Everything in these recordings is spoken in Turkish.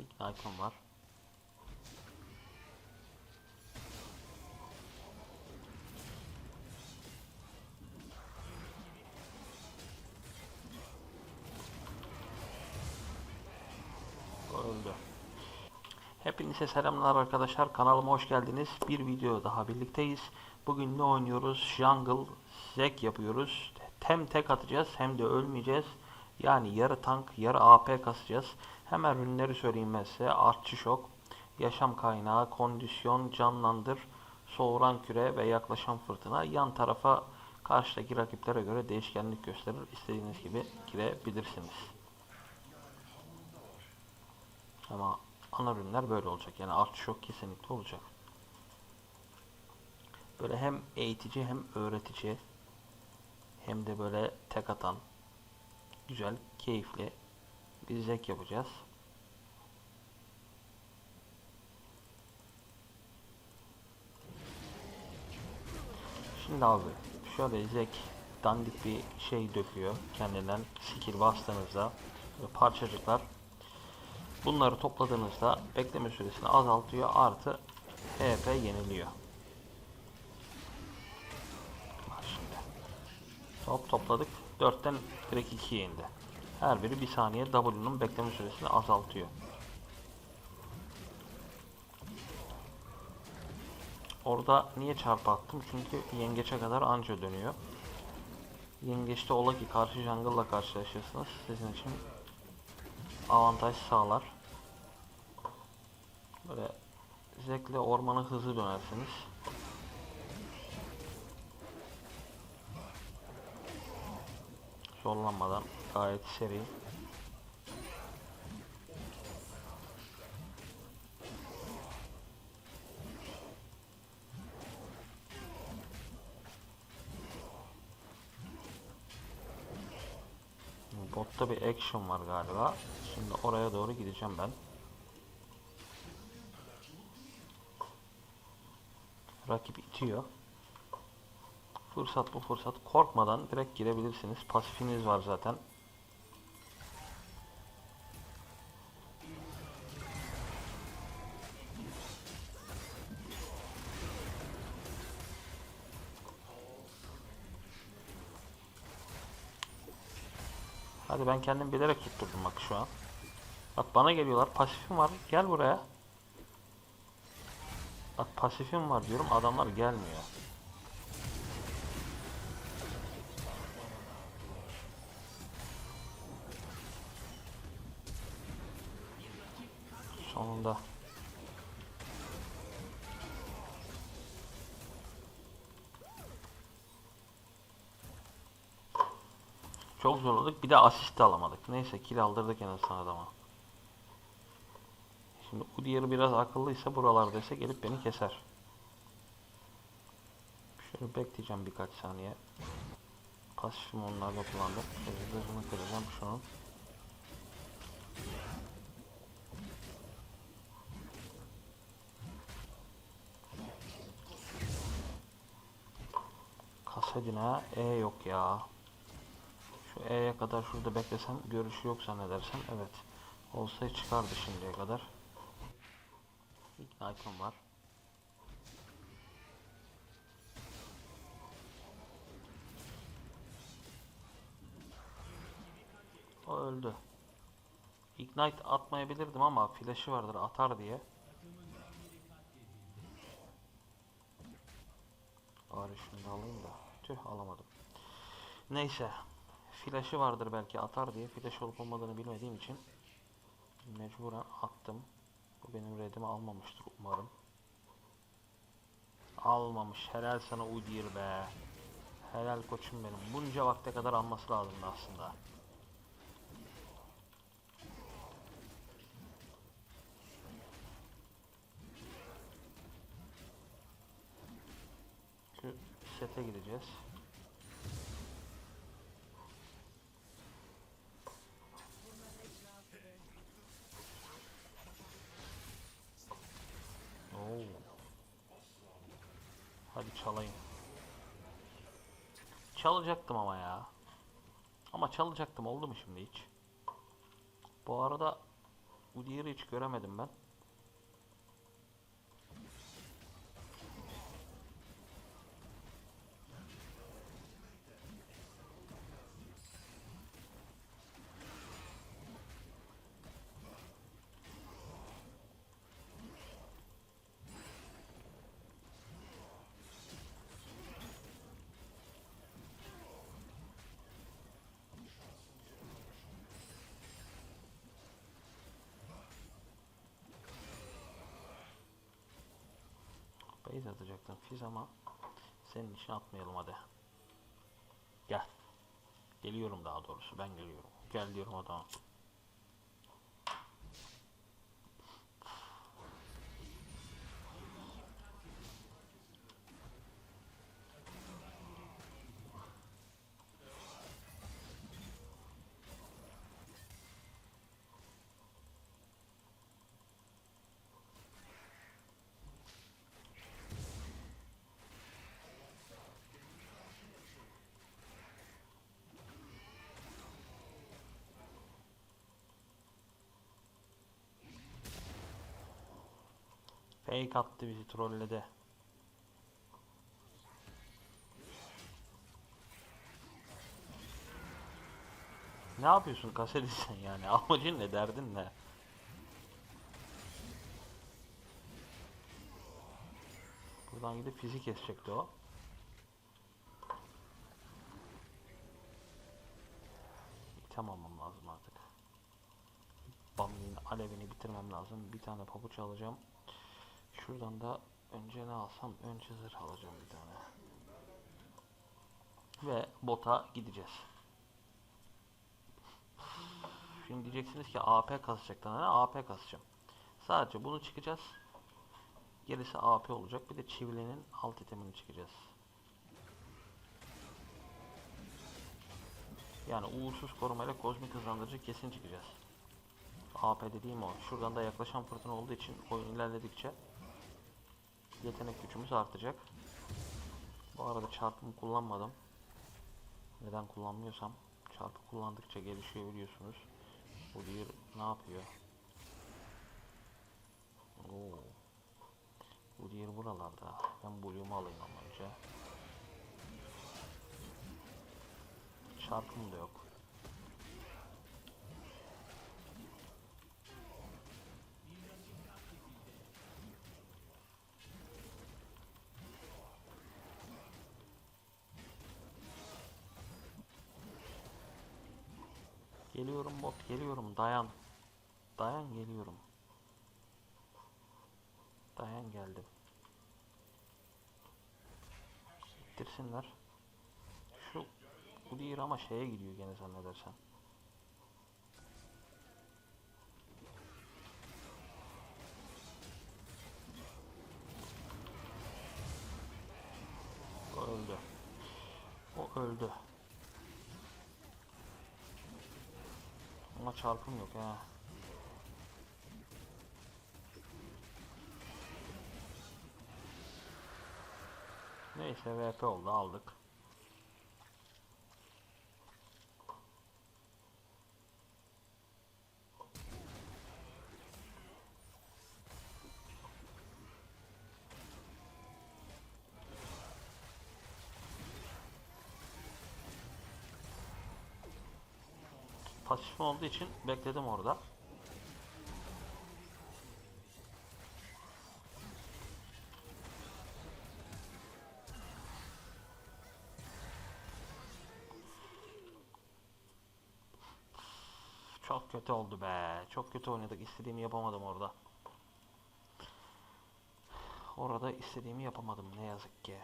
Ignite'ım var. Öldü. Hepinize selamlar arkadaşlar. Kanalıma hoş geldiniz. Bir video daha birlikteyiz. Bugün ne oynuyoruz? Jungle Zek yapıyoruz. Hem tek atacağız hem de ölmeyeceğiz. Yani yarı tank, yarı AP kasacağız. Hemen ürünleri söyleyeyim size. Artçı şok, yaşam kaynağı, kondisyon, canlandır, soğuran küre ve yaklaşan fırtına. Yan tarafa karşıdaki rakiplere göre değişkenlik gösterir. İstediğiniz gibi girebilirsiniz. Ama ana ürünler böyle olacak. Yani artı şok kesinlikle olacak. Böyle hem eğitici hem öğretici hem de böyle tek atan güzel, keyifli bir zek yapacağız. Şimdi abi şöyle zek dandik bir şey döküyor kendinden skill bastığınızda parçacıklar Bunları topladığınızda bekleme süresini azaltıyor artı HP yeniliyor. Hop topladık. 4'ten direkt 2'ye indi. Her biri bir saniye W'nun bekleme süresini azaltıyor. Orada niye çarpı attım? Çünkü yengeçe kadar anca dönüyor. Yengeçte ola ki karşı jungle'la karşılaşırsınız. Sizin için avantaj sağlar. Böyle zevkle ormana hızlı dönersiniz. Zorlanmadan gayet seri. Botta bir action var galiba. Şimdi oraya doğru gideceğim ben. Rakip itiyor. Fırsat bu fırsat. Korkmadan direkt girebilirsiniz. Pasifiniz var zaten. Hadi ben kendim bilerek tutturdum bak şu an. Bak bana geliyorlar. Pasifim var. Gel buraya. Bak pasifim var diyorum. Adamlar gelmiyor. Sonunda. Çok zorladık. Bir de asist de alamadık. Neyse kill aldırdık en azından adama. Şimdi bu diğeri biraz akıllıysa buralardaysa gelip beni keser. Şöyle bekleyeceğim birkaç saniye. Pasifimi onlarla kullandım. Hızını kıracağım şunu. Kasedine E yok ya. Şu E'ye kadar şurada beklesem görüşü yok zannedersem evet. Olsa çıkardı şimdiye kadar. Ignite'ım var. O öldü. Ignite atmayabilirdim ama flash'ı vardır atar diye. Bari da alayım da. Tüh alamadım. Neyse. Flash'ı vardır belki atar diye. Flash olup olmadığını bilmediğim için mecburen attım. Bu benim redimi almamıştır umarım. Almamış. Helal sana Udyr be. Helal koçum benim. Bunca vakte kadar alması lazımdı aslında. Şu sete gideceğiz. Oo. Hadi çalayım. Çalacaktım ama ya. Ama çalacaktım oldu mu şimdi hiç? Bu arada Udyr'ı hiç göremedim ben. Base atacaktım Fiz ama senin için atmayalım hadi. Gel. Geliyorum daha doğrusu ben geliyorum. Gel diyorum adama. Fake attı bizi trolledi. Ne yapıyorsun kasedi sen yani? Amacın ne derdin ne? Buradan gidip fizik kesecekti o. İtem almam lazım artık. Bambi'nin alevini bitirmem lazım. Bir tane pabuç alacağım. Şuradan da önce ne alsam? Önce zırh alacağım bir tane. Ve bota gideceğiz. Şimdi diyeceksiniz ki AP kasacaklar. Ne? AP kasacağım. Sadece bunu çıkacağız. Gerisi AP olacak. Bir de çivilenin alt itemini çıkacağız. Yani uğursuz korumayla kozmik hızlandırıcı kesin çıkacağız. AP dediğim o. Şuradan da yaklaşan fırtına olduğu için oyun ilerledikçe yetenek gücümüz artacak. Bu arada çarpımı kullanmadım. Neden kullanmıyorsam çarpı kullandıkça gelişiyor biliyorsunuz. Bu diğer ne yapıyor? Oo. Bu diğer buralarda. Ben Blue'umu alayım ama önce. Çarpım da yok. Geliyorum bot geliyorum dayan. Dayan geliyorum. Dayan geldim. Bitirsinler. Şu bu değil ama şeye gidiyor gene zannedersen. O öldü. O öldü. Ama çarpım yok ha. Neyse VP oldu aldık. Pasif olduğu için bekledim orada. Çok kötü oldu be. Çok kötü oynadık. İstediğimi yapamadım orada. Orada istediğimi yapamadım ne yazık ki.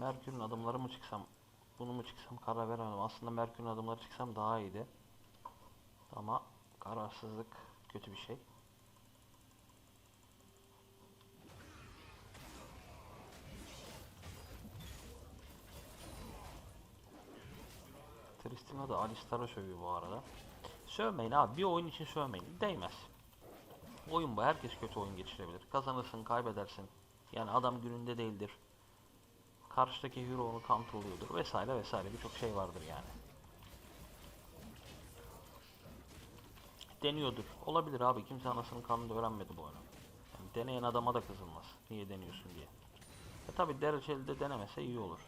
Merkür'ün adımları mı çıksam, bunu mu çıksam karar veremedim. Aslında Merkür'ün adımları çıksam daha iyiydi. Ama kararsızlık kötü bir şey. Tristina da Alistar'a sövüyor bu arada. Sövmeyin abi. Bir oyun için sövmeyin. Değmez. Oyun bu. Herkes kötü oyun geçirebilir. Kazanırsın, kaybedersin. Yani adam gününde değildir. Karşıdaki hero onu kontrolüyordur vesaire vesaire birçok şey vardır yani. Deniyordur. Olabilir abi. Kimse anasının kanını öğrenmedi bu oyunu. Yani deneyen adama da kızılmaz. Niye deniyorsun diye. E tabi dereceli de denemese iyi olur.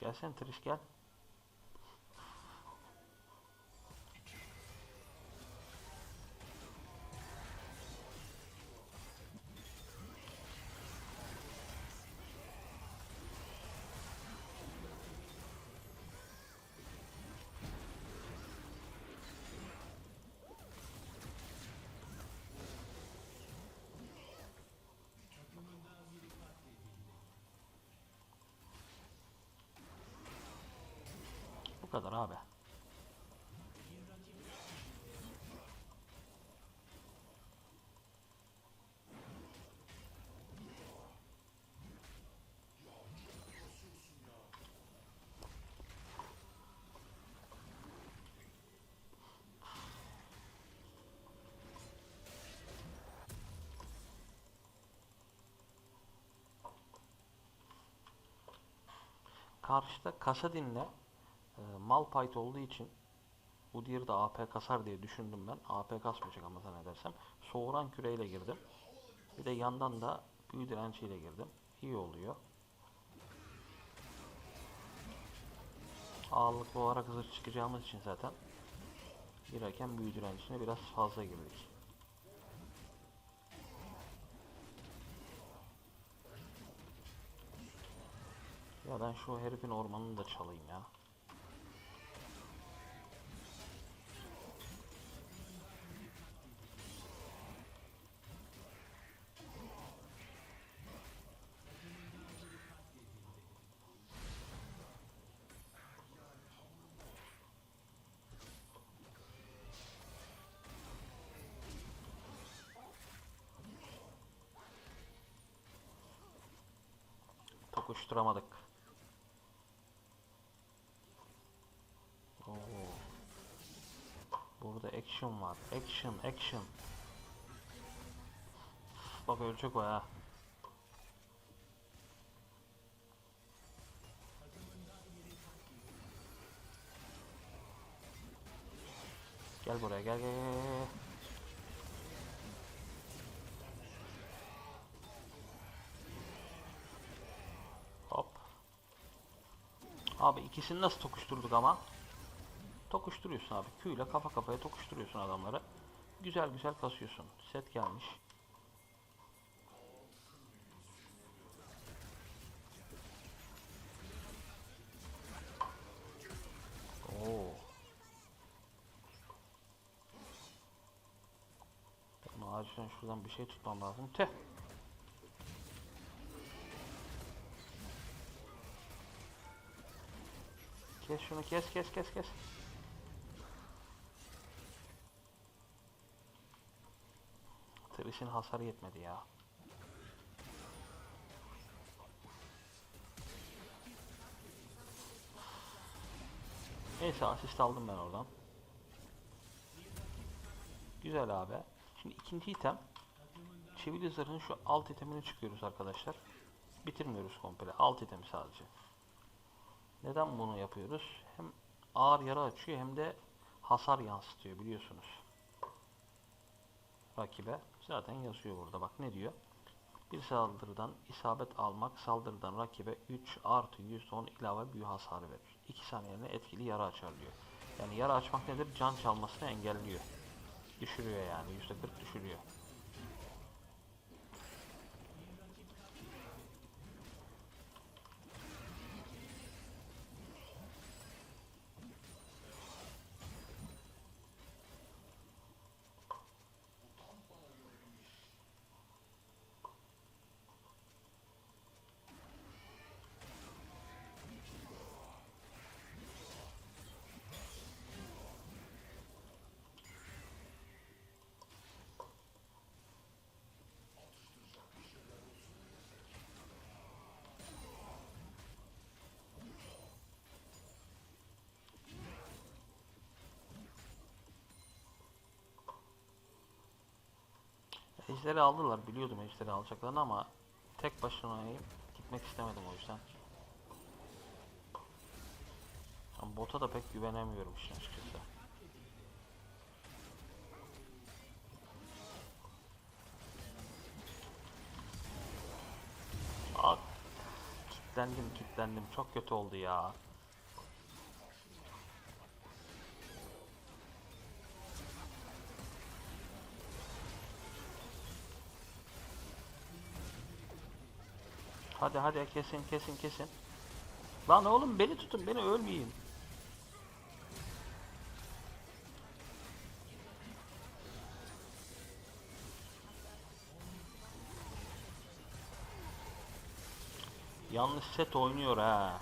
Gelsen Trish gel. Kadar abi. Karşıda Kasadin'le e, Malphite olduğu için diğeri de AP kasar diye düşündüm ben. AP kasmayacak ama zannedersem. Soğuran küreyle girdim. Bir de yandan da büyü direnciyle girdim. İyi oluyor. Ağırlıklı olarak zırh çıkacağımız için zaten girerken büyü direncine biraz fazla girdik. Ya ben şu herifin ormanını da çalayım ya. Tokuşturamadık. Oo. Burada action var. Action, action. Bak ölecek o ha. Gel buraya gel gel gel. gel. Hop. Abi ikisini nasıl tokuşturduk ama? Tokuşturuyorsun abi. Q ile kafa kafaya tokuşturuyorsun adamları. Güzel güzel kasıyorsun. Set gelmiş. Oo. Ama acilen şuradan bir şey tutmam lazım. Teh. Kes şunu kes kes kes kes. Trish'in hasarı yetmedi ya. Neyse asist aldım ben oradan. Güzel abi. Şimdi ikinci item. Çivili zırhın şu alt itemini çıkıyoruz arkadaşlar. Bitirmiyoruz komple. Alt itemi sadece. Neden bunu yapıyoruz? Hem ağır yara açıyor hem de hasar yansıtıyor biliyorsunuz. Rakibe. Zaten yazıyor burada bak ne diyor. Bir saldırıdan isabet almak saldırıdan rakibe 3 artı 110 ilave büyü hasarı verir. 2 saniyede etkili yara açar diyor. Yani yara açmak nedir? Can çalmasını engelliyor. Düşürüyor yani %40 düşürüyor. Ejderi aldılar. Biliyordum ejderi alacaklarını ama tek başına gitmek istemedim o yüzden. Ama bota da pek güvenemiyorum işin açıkçası. Aa, kitlendim kitlendim. Çok kötü oldu ya. Hadi hadi kesin kesin kesin. Lan oğlum beni tutun beni ölmeyeyim. Yanlış set oynuyor ha.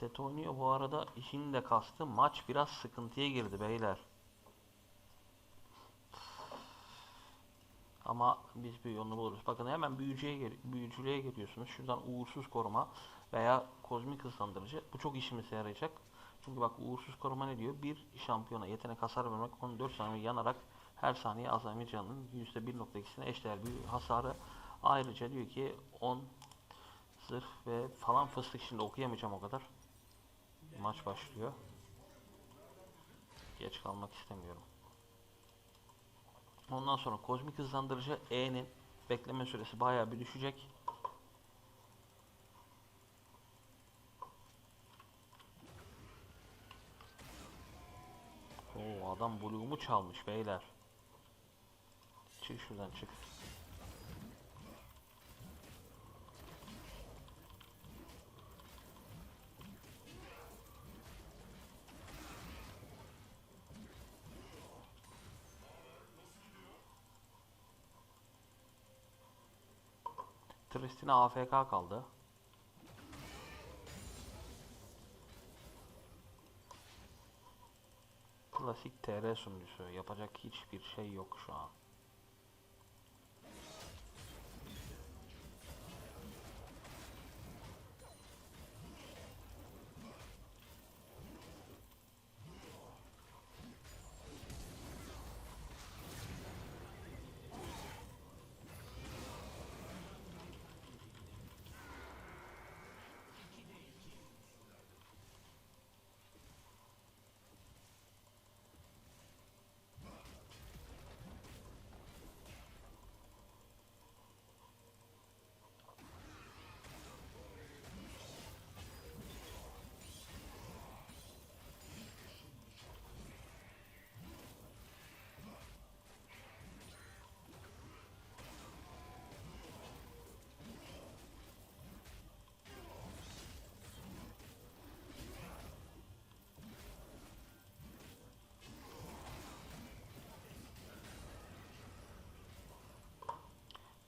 Set oynuyor bu arada işini de kastı. Maç biraz sıkıntıya girdi beyler. Ama biz bir yolunu buluruz. Bakın hemen büyücüye büyücülüğe geliyorsunuz. Şuradan uğursuz koruma veya kozmik hızlandırıcı. Bu çok işimize yarayacak. Çünkü bak uğursuz koruma ne diyor? Bir şampiyona yetenek hasar vermek 14 saniye yanarak her saniye azami canının %1.2'sine eşdeğer bir hasarı. Ayrıca diyor ki 10 zırh ve falan fıstık şimdi okuyamayacağım o kadar. Maç başlıyor. Geç kalmak istemiyorum. Ondan sonra kozmik hızlandırıcı E'nin bekleme süresi bayağı bir düşecek. Oo adam Blue'umu çalmış beyler. Çık şuradan çık. Tristina AFK kaldı. Klasik TR sunucusu. Yapacak hiçbir şey yok şu an.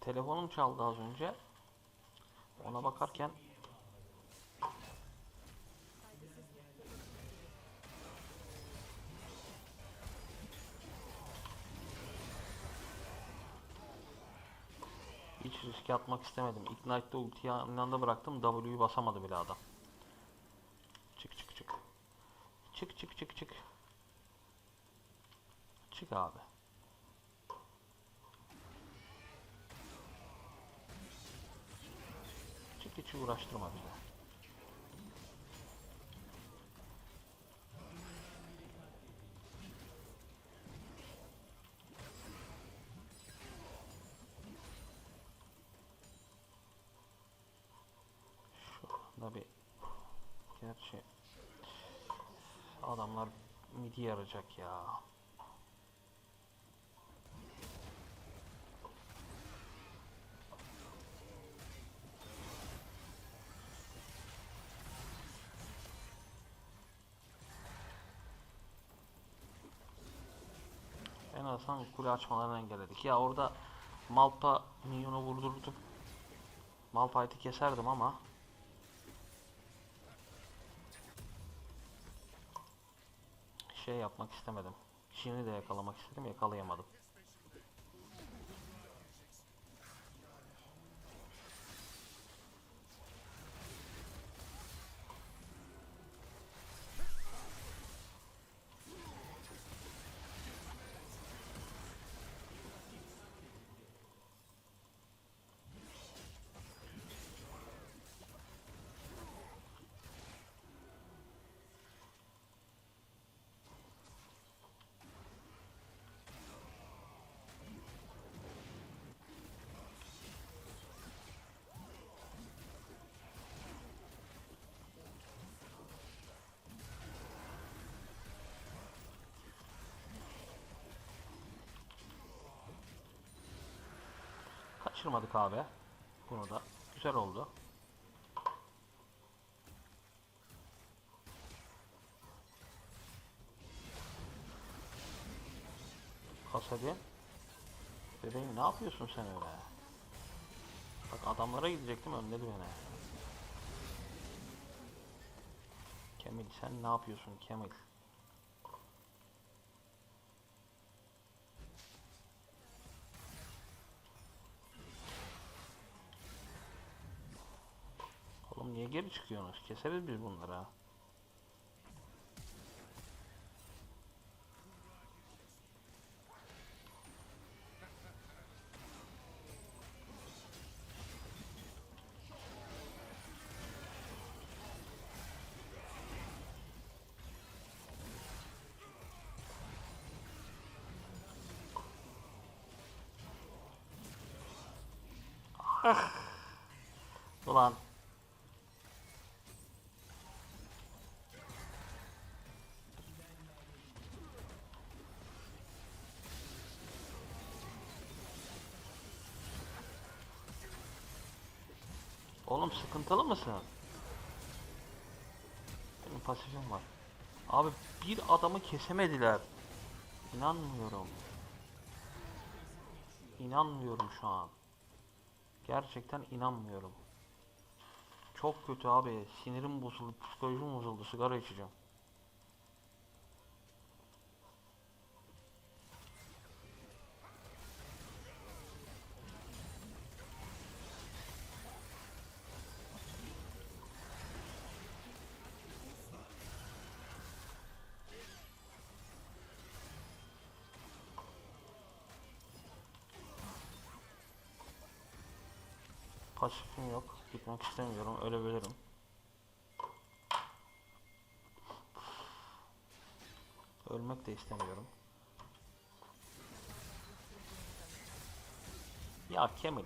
Telefonum çaldı az önce. Ona bakarken hiç riske atmak istemedim. Ignite'de ultiyi aynı bıraktım. W'yu basamadı bile adam. Çık çık çık. Çık çık çık çık. Çık abi. Hiç uğraştırma bizi. Şu anda bir gerçi adamlar midi yarayacak ya. Azından kule açmalarını engelledik. Ya orada Malpa minyonu vurdurdum. Malphite'i keserdim ama şey yapmak istemedim. Şimdi de yakalamak istedim, yakalayamadım. Kaçırmadık abi. Bunu da. Güzel oldu. Kasabi. Bebeğim ne yapıyorsun sen öyle? Bak adamlara gidecektim önledi beni. Kemil sen ne yapıyorsun Kemil? Geri çıkıyorsunuz? Keseriz biz bunları ha. Ulan. Oğlum sıkıntılı mısın? Benim pasifim var. Abi bir adamı kesemediler. İnanmıyorum. İnanmıyorum şu an. Gerçekten inanmıyorum. Çok kötü abi. Sinirim bozuldu, psikolojim bozuldu. Sigara içeceğim. Gitmek istemiyorum. Ölebilirim. Ölmek de istemiyorum. Ya Kemal.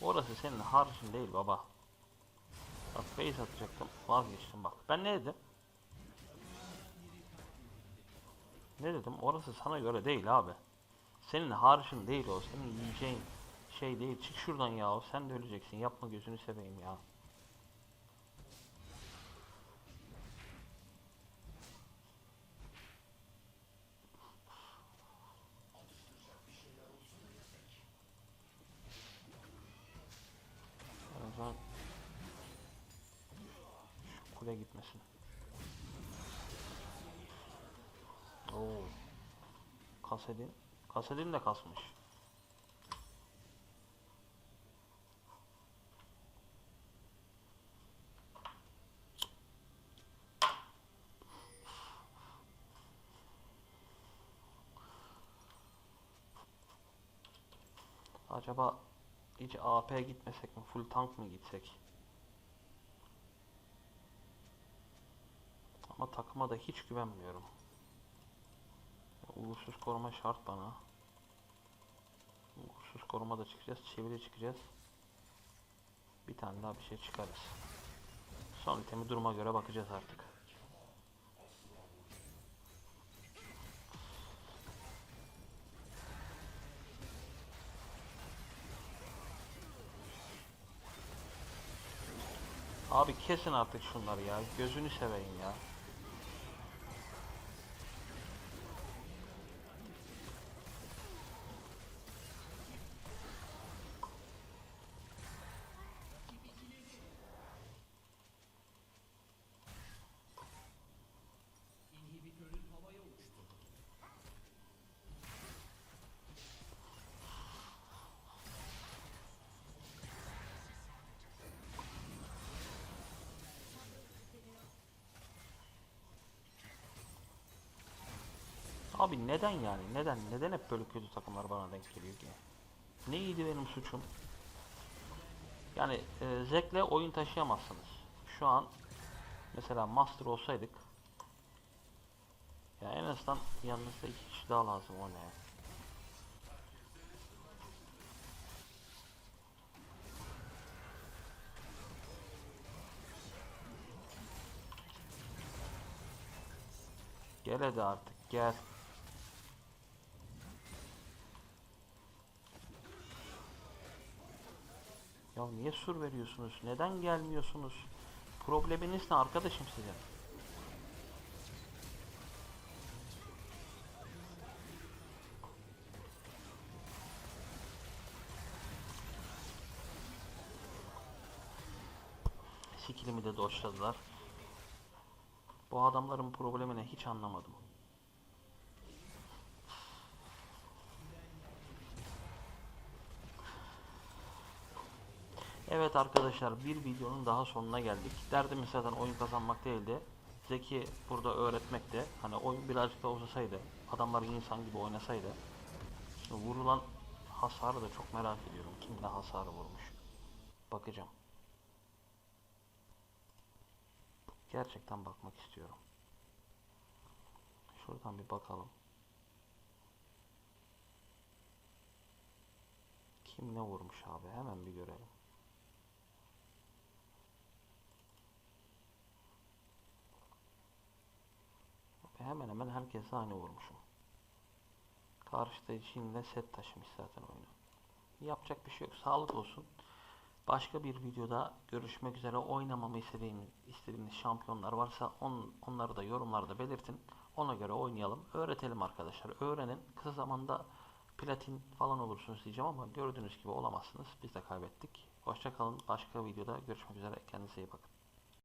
Orası senin harcın değil baba. Bak face atacaktım. Vazgeçtim bak. Ben ne dedim? Ne dedim? Orası sana göre değil abi. Senin harcın değil o. Senin yiyeceğin şey değil. Çık şuradan ya. Sen de öleceksin. Yapma gözünü seveyim ya. Şu kule gitmesin. Oo. Kasedin. Kasedin de kasmış. Acaba hiç AP gitmesek mi? Full tank mı gitsek? Ama takıma da hiç güvenmiyorum. Uğursuz koruma şart bana. Uğursuz koruma da çıkacağız. Çeviri çıkacağız. Bir tane daha bir şey çıkarız. Son itemi duruma göre bakacağız artık. Abi kesin artık şunları ya. Gözünü seveyim ya. Abi neden yani? Neden? Neden hep böyle kötü takımlar bana denk geliyor ki? Neydi benim suçum? Yani e, Zek'le oyun taşıyamazsınız. Şu an mesela Master olsaydık ya en azından yanınızda iki kişi daha lazım o ne? Gel hadi artık gel. Ya niye sur veriyorsunuz? Neden gelmiyorsunuz? Probleminiz ne arkadaşım sizin? Skillimi de doşladılar. Bu adamların problemini hiç anlamadım. Evet arkadaşlar bir videonun daha sonuna geldik. Derdimiz zaten oyun kazanmak değildi. Zeki burada öğretmekte. Hani oyun birazcık da uzasaydı, adamlar insan gibi oynasaydı. Şimdi vurulan hasarı da çok merak ediyorum. Kim ne hasarı vurmuş. Bakacağım. Gerçekten bakmak istiyorum. Şuradan bir bakalım. Kim ne vurmuş abi? Hemen bir görelim. Hemen hemen herkese aynı vurmuşum. Karşıda Jin'le set taşımış zaten oyunu. Yapacak bir şey yok. Sağlık olsun. Başka bir videoda görüşmek üzere. Oynamamı istediğiniz, istediğiniz şampiyonlar varsa on, onları da yorumlarda belirtin. Ona göre oynayalım. Öğretelim arkadaşlar. Öğrenin. Kısa zamanda platin falan olursunuz diyeceğim ama gördüğünüz gibi olamazsınız. Biz de kaybettik. Hoşçakalın. Başka videoda görüşmek üzere. Kendinize iyi bakın.